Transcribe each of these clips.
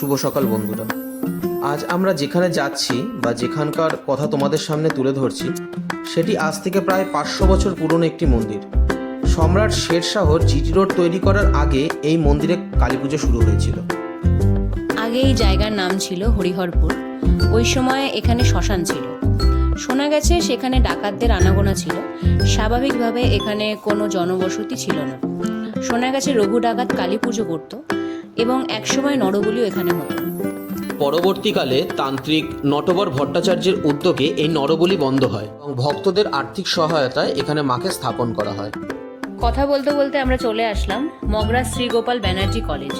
শুভ সকাল, বন্ধুরা। আজ আমরা যেখানে যাচ্ছি বা যেখানকার কথা তোমাদের সামনে তুলে ধরছি, সেটি আজ থেকে প্রায় পাঁচশো বছর পুরনো একটি মন্দির। সম্রাট শেরশাহর জিটি রোড তৈরি করার আগে এই মন্দিরে কালী পুজো শুরু হয়েছিল। আগে এই জায়গার নাম ছিল হরিহরপুর। ওই সময় এখানে শ্মশান ছিল। শোনা গেছে সেখানে ডাকাতদের আনাগোনা ছিল। স্বাভাবিকভাবে এখানে কোনো জনবসতি ছিল না। শোনা গেছে রঘু ডাকাত কালী পুজো করত। এবং একসময় নরবলিও এখানে হতো পরবর্তীকালে তান্ত্রিক নটবর ভট্টাচার্যের উদ্যোগে এই নরবলি বন্ধ হয় এবং ভক্তদের আর্থিক সহায়তায় এখানে মাকে স্থাপন করা হয়। কথা বলতে বলতে আমরা চলে আসলাম মগরা শ্রীগোপাল ব্যানার্জি কলেজ।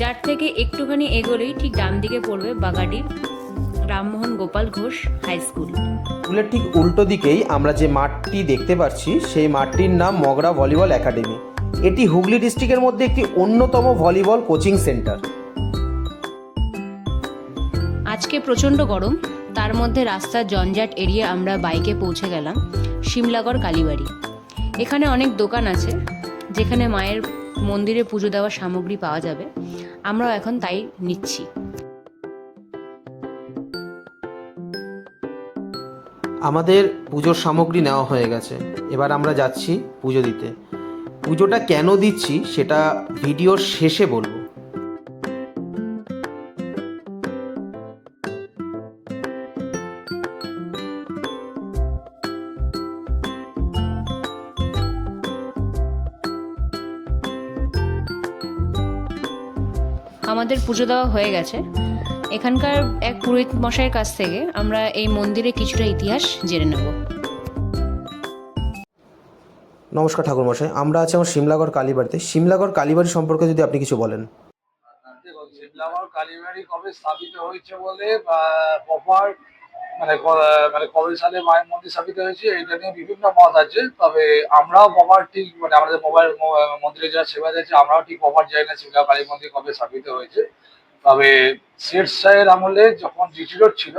যার থেকে একটুখানি এগোলেই ঠিক ডান দিকে পড়বে বাগাডি রামমোহন গোপাল ঘোষ হাই স্কুল। স্কুলের ঠিক উল্টো দিকেই আমরা যে মাঠটি দেখতে পাচ্ছি সেই মাঠটির নাম মগরা ভলিবল একাডেমি। এটি হুগলি ডিস্ট্রিক্টের মধ্যে একটি অন্যতম ভলিবল কোচিং সেন্টার। আজকে প্রচণ্ড গরম তার মধ্যে রাস্তার জঞ্জাট এড়িয়ে আমরা বাইকে পৌঁছে গেলাম শিমলাগড় কালীবাড়ি। এখানে অনেক দোকান আছে যেখানে মায়ের মন্দিরে পুজো দেওয়ার সামগ্রী পাওয়া যাবে। আমরাও এখন তাই নিচ্ছি। আমাদের পুজোর সামগ্রী নেওয়া হয়ে গেছে। এবার আমরা যাচ্ছি পুজো দিতে। পুজোটা কেন দিচ্ছি সেটা ভিডিওর শেষে বলব। আমাদের পুজো দেওয়া হয়ে গেছে। এখানকার এক পুরোহিত মশাইয়ের কাছ থেকে আমরা এই মন্দিরে কিছুটা ইতিহাস জেনে নেব। নমস্কার ঠাকুরমশাই, আমরা আছি আমার সিমলাগড় কালীবাড়িতে। সিমলাগড় কালীবাড়ি সম্পর্কে যদি আপনি কিছু বলেন। শিমলাগড় কালীবাড়ি কবে স্থাপিত হয়েছে বলে প্রপার মানে মানে সালে মায়ের মন্দির স্থাপিত হয়েছে নিয়ে বিভিন্ন আছে। তবে আমরাও ঠিক মানে আমাদের মন্দিরে সেবা আমরাও ঠিক শিমলা কালী মন্দির কবে স্থাপিত হয়েছে। তবে শের শাহের আমলে যখন জিটি রোড ছিল,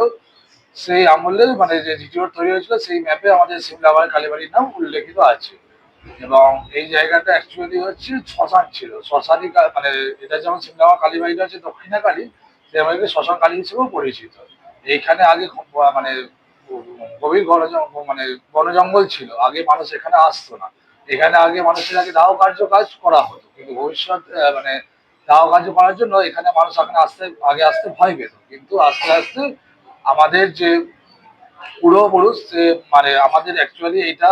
সেই আমলে মানে যে জিটি রোড তৈরি হয়েছিল, সেই ম্যাপে আমাদের সিমলাগড় কালীবাড়ির নাম উল্লেখিত আছে। এবং এই জায়গাটা অ্যাকচুয়ালি হচ্ছে শ্মশান ছিল। শ্মশানই কা- মানে এটা যেমন সিমলামা কালী বাড়িটা হচ্ছে দক্ষিণা কালী তেমনি শ্মশান কালী হিসেবেও পরিচিত। এইখানে আগে মানে গভীর বন মানে বন জঙ্গল ছিল, আগে মানুষ এখানে আসতো না। এখানে আগে মানুষের আগে দাহ কার্য কাজ করা হতো, কিন্তু ভবিষ্যৎ মানে দাহ কার্য করার জন্য এখানে মানুষ এখানে আসতে, আগে আসতে ভয় পেত। কিন্তু আস্তে আস্তে আমাদের যে পূর্বপুরুষ মানে আমাদের অ্যাকচুয়ালি এইটা,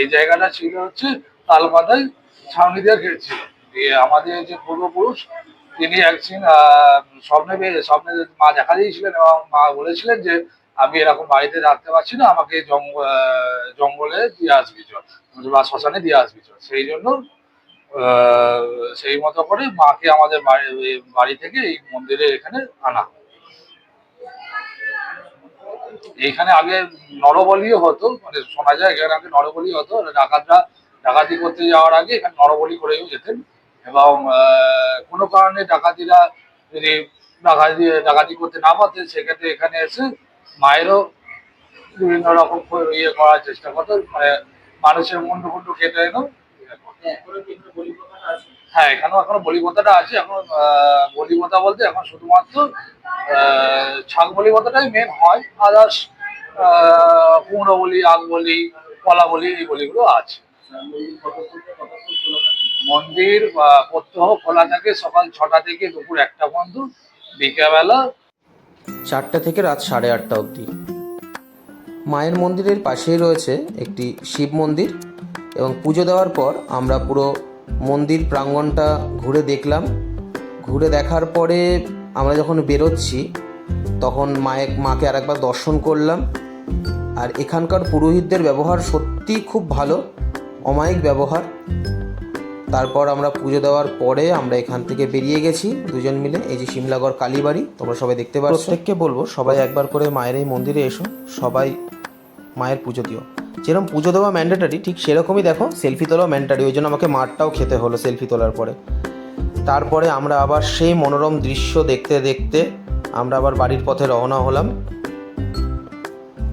এই জায়গাটা ছিল হচ্ছে তালপাতায় ছাউনি দিয়ে আমাদের যে পূর্বপুরুষ, তিনি একদিন স্বপ্নে স্বপ্নে মা দেখা দিয়েছিলেন এবং মা বলেছিলেন যে, আমি এরকম বাড়িতে থাকতে পারছি না, আমাকে জঙ্গল দিয়ে আসবি চল বা শ্মশানে দিয়ে আসবি চল। সেই জন্য সেই মতো করে মাকে আমাদের বাড়ি থেকে এই মন্দিরে এখানে আনা এইখানে আগে নরবলিও হতো মানে শোনা যায় এখানে আগে নরবলি হতো, ডাকাতরা ডাকাতি করতে যাওয়ার আগে এখানে নরবলি করেও যেতেন এবং কোনো কারণে ডাকাতিরা যদি ডাকাতি ডাকাতি করতে না পারতেন, সেক্ষেত্রে এখানে এসে মায়েরও বিভিন্ন রকম ইয়ে করার চেষ্টা করতো মানে মানুষের মুন্ডু মুন্ডু কেটে এনো হ্যাঁ এখানেও এখনও বলিপতাটা আছে এখন আহ, বলতে এখন শুধুমাত্র ছাগ বলিপতাটাই মেন হয়। আদার্স কুমড়ো বলি আগ বলি কলা বলি এই বলিগুলো আছে। মন্দির বা প্রত্যহ খোলা থাকে সকাল ছটা থেকে দুপুর একটা পর্যন্ত বিকেলবেলা। চারটা থেকে রাত সাড়ে আটটা অবধি। মায়ের মন্দিরের পাশেই রয়েছে একটি শিব মন্দির। এবং পুজো দেওয়ার পর আমরা পুরো মন্দির প্রাঙ্গণটা ঘুরে দেখলাম। ঘুরে দেখার পরে আমরা যখন বেরোচ্ছি, তখন মায়ের, মাকে আরেকবার দর্শন করলাম। আর এখানকার পুরোহিতদের ব্যবহার সত্যি খুব ভালো, অমায়িক ব্যবহার। তারপর আমরা পুজো দেওয়ার পরে আমরা এখান থেকে বেরিয়ে গেছি দুজন মিলে। এই যে শিমলাগড় কালীবাড়ি, তোমরা সবাই দেখতে পাচ্ছ। প্রত্যেককে বলব, সবাই একবার করে মায়ের এই মন্দিরে এসো, সবাই মায়ের পুজো দিও। যেরকম পুজো দেওয়া ম্যান্ডেটারি ঠিক সেরকমই দেখো সেলফি তোলাও ম্যান্ডেটারি ওই জন্য আমাকে মাঠটাও খেতে হলো সেলফি তোলার পরে। তারপরে আমরা আবার সেই মনোরম দৃশ্য দেখতে দেখতে আমরা আবার বাড়ির পথে রওনা হলাম।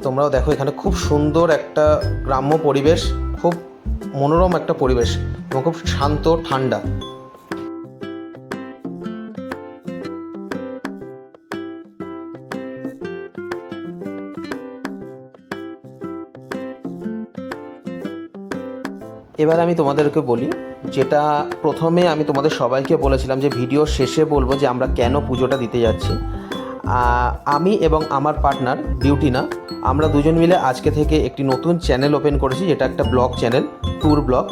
তোমরাও দেখো এখানে খুব সুন্দর একটা গ্রাম্য পরিবেশ, খুব মনোরম একটা পরিবেশ এবং খুব শান্ত, ঠান্ডা। এবার আমি তোমাদেরকে বলি, যেটা প্রথমে আমি তোমাদের সবাইকে বলেছিলাম যে ভিডিও শেষে বলব যে আমরা কেন পুজোটা দিতে যাচ্ছি। আমি এবং আমার পার্টনার বিউটিনা আমরা দুজন মিলে আজকে থেকে একটি নতুন চ্যানেল ওপেন করেছি, যেটা একটা ব্লগ চ্যানেল, ট্যুর ব্লগ।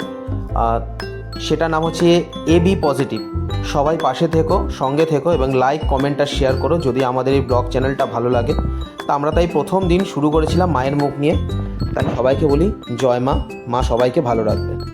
সেটা নাম হচ্ছে এবি পজিটিভ। সবাই পাশে থেকো, সঙ্গে থেকো এবং লাইক কমেন্ট আর শেয়ার করো যদি আমাদের এই ব্লগ চ্যানেলটা ভালো লাগে। তা আমরা তাই প্রথম দিন শুরু করেছিলাম মায়ের মুখ নিয়ে। তাই সবাইকে বলি, জয় মা মা সবাইকে ভালো রাখবে।